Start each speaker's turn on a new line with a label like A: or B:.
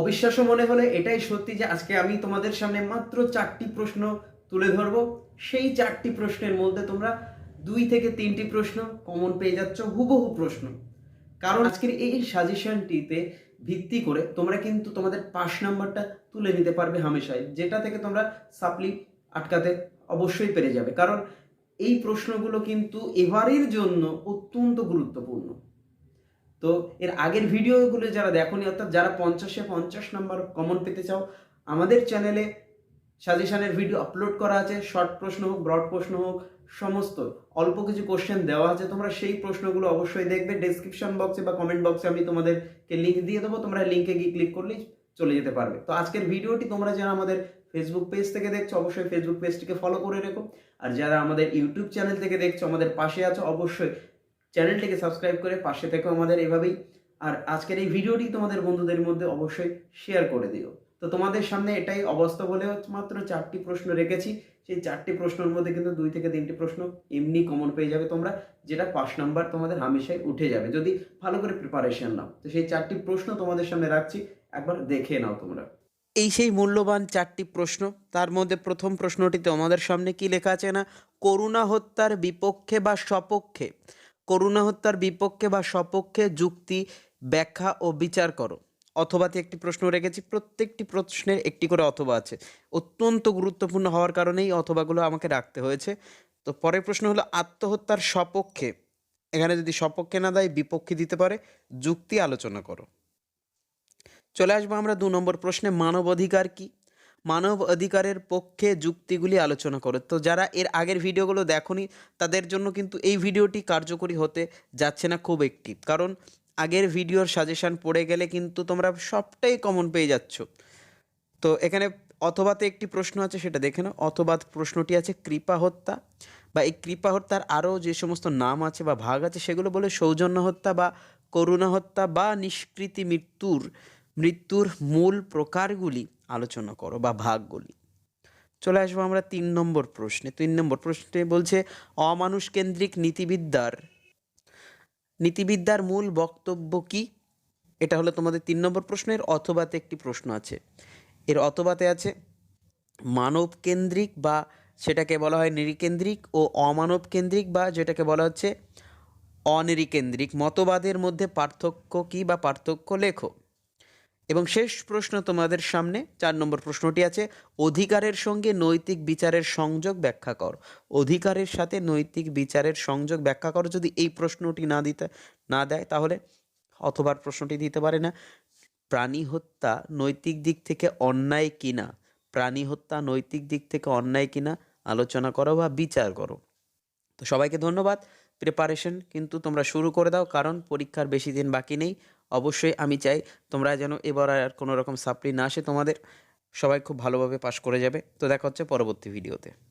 A: অবিশ্বাস্য মনে হলে এটাই সত্যি যে আজকে আমি তোমাদের সামনে মাত্র চারটি প্রশ্ন তুলে ধরবো। সেই চারটি প্রশ্নের মধ্যে তোমরা দুই থেকে তিনটি প্রশ্ন কমন পেয়ে যাচ্ছ, হুবহু প্রশ্ন। কারণ আজকের এই সাজেশনটিতে ভিত্তি করে তোমরা কিন্তু তোমাদের পাস নাম্বারটা তুলে নিতে পারবে হামেশাই, যেটা থেকে তোমরা সাপ্লি আটকাতে অবশ্যই পেরে যাবে। কারণ এই প্রশ্নগুলো কিন্তু এবারের জন্য অত্যন্ত গুরুত্বপূর্ণ। তো এর আগের ভিডিওগুলো যারা দেখোনি, অর্থাৎ যারা পঞ্চাশে পঞ্চাশ নাম্বার কমন পেতে চাও, আমাদের চ্যানেলে সাজেশনের ভিডিও আপলোড করা আছে। শর্ট প্রশ্ন হোক ব্রড প্রশ্ন হোক, সমস্ত অল্প কিছু কোশ্চেন দেওয়া আছে। তোমরা সেই প্রশ্নগুলো অবশ্যই দেখবে। ডেসক্রিপশন বক্সে বা কমেন্ট বক্সে আমি তোমাদেরকে লিঙ্ক দিয়ে দেবো। তোমরা লিঙ্কে গিয়ে ক্লিক করলেই চলে যেতে পারবে। তো আজকের ভিডিওটি তোমরা যারা আমাদের ফেসবুক পেজ থেকে দেখছ, অবশ্যই ফেসবুক পেজটিকে ফলো করে রেখো। আর যারা আমাদের ইউটিউব চ্যানেল থেকে দেখছ, আমাদের পাশে আছো, অবশ্যই চ্যানেলটিকে সাবস্ক্রাইব করে পাশে থেকো আমাদের এভাবেই। আর আজকের এই ভিডিওটি তোমাদের বন্ধুদের মধ্যে অবশ্যই শেয়ার করে দিও। তো তোমাদের সামনে এটাই অবস্থা বলে মাত্র চারটি প্রশ্ন রেখেছি। সেই চারটি প্রশ্নের মধ্যে কিন্তু দুই থেকে তিনটি প্রশ্ন এমনি কমন পেয়ে যাবে তোমরা, যেটা পাঁচ নাম্বার তোমাদের হামেশাই উঠে যাবে, যদি ভালো করে প্রিপারেশন নাও। তো সেই চারটি প্রশ্ন তোমাদের সামনে রাখছি, একবার দেখে নাও তোমরা।
B: এই সেই মূল্যবান চারটি প্রশ্ন, তার মধ্যে প্রথম প্রশ্নটিতে আমাদের সামনে কি লেখা আছে না? করুণা হত্যার বিপক্ষে বা সপক্ষে? করুণা হত্যার বিপক্ষে বা সপক্ষে যুক্তি, ব্যাখ্যা ও বিচার করো। অথবাতে একটি প্রশ্ন রেখেছি, প্রত্যেকটি প্রশ্নের একটি করে অথবা আছে। অত্যন্ত গুরুত্বপূর্ণ হওয়ার কারণেই অথবাগুলো আমাকে রাখতে হয়েছে। তো পরের প্রশ্ন হলো, আত্মহত্যার সপক্ষে? এখানে যদি সপক্ষে না দেয়, বিপক্ষে দিতে পারে, যুক্তি আলোচনা করো। চলে আসব আমরা দু নম্বর প্রশ্নে মানব অধিকার কি? মানব অধিকারের পক্ষে যুক্তিগুলি আলোচনা করে। তো যারা এর আগের ভিডিওগুলো দেখোনি, তাদের জন্য কিন্তু এই ভিডিওটি কার্যকরী হতে যাচ্ছে না খুব একটি। কারণ আগের ভিডিওর সাজেশন পড়ে গেলে কিন্তু তোমরা সবটাই কমন পেয়ে যাচ্ছ। তো এখানে অথবাতে একটি প্রশ্ন আছে, সেটা দেখে নাও। অথবা প্রশ্নটি আছে, কৃপা হত্যা। বা এই কৃপা হত্যার আরও যে সমস্ত নাম আছে বা ভাগ আছে, সেগুলো বলে সৌজন্য হত্যা বা করুণা হত্যা বা নিষ্কৃতি মৃত্যুর মৃত্যুর মূল প্রকারগুলি আলোচনা করো বা ভাগগুলি। চলে আসব আমরা তিন নম্বর প্রশ্নে। তিন নম্বর প্রশ্নে বলছে অমানুষ কেন্দ্রিক নীতিবিদ্যার নীতিবিদ্যার মূল বক্তব্য কি? এটা হলো তোমাদের তিন নম্বর প্রশ্নের, অথবাতে একটি প্রশ্ন আছে। এর অথবাতে আছে মানব কেন্দ্রিক বা সেটাকে বলা হয় নিরিকেন্দ্রিক ও অমানব কেন্দ্রিক বা যেটাকে বলা হচ্ছে অনিরিকেন্দ্রিক। মতবাদের মধ্যে পার্থক্য কি বা পার্থক্য লেখো। এবং শেষ প্রশ্ন তোমাদের সামনে, চার নম্বর প্রশ্নটি আছে, অধিকারের সঙ্গে নৈতিক বিচারের সংযোগ ব্যাখ্যা কর। অধিকারের সাথে নৈতিক বিচারের সংযোগ ব্যাখ্যা করো, যদি এই প্রশ্নটি না দিতে, না দেয়, তাহলে অথবার প্রশ্নটি দিতে পারে না। প্রাণী হত্যা নৈতিক দিক থেকে অন্যায় কিনা? প্রাণী হত্যা নৈতিক দিক থেকে অন্যায় কিনা? আলোচনা করো বা বিচার করো। তো সবাইকে ধন্যবাদ। প্রিপারেশন কিন্তু তোমরা শুরু করে দাও, কারণ পরীক্ষার বেশি দিন বাকি নেই। অবশ্যই আমি চাই তোমরা যেন এবার আর কোনো রকম সাপ্লি না আসে তোমাদের। সবাই খুব ভালোভাবে পাশ করে যাবে। তো দেখা হচ্ছে পরবর্তী ভিডিওতে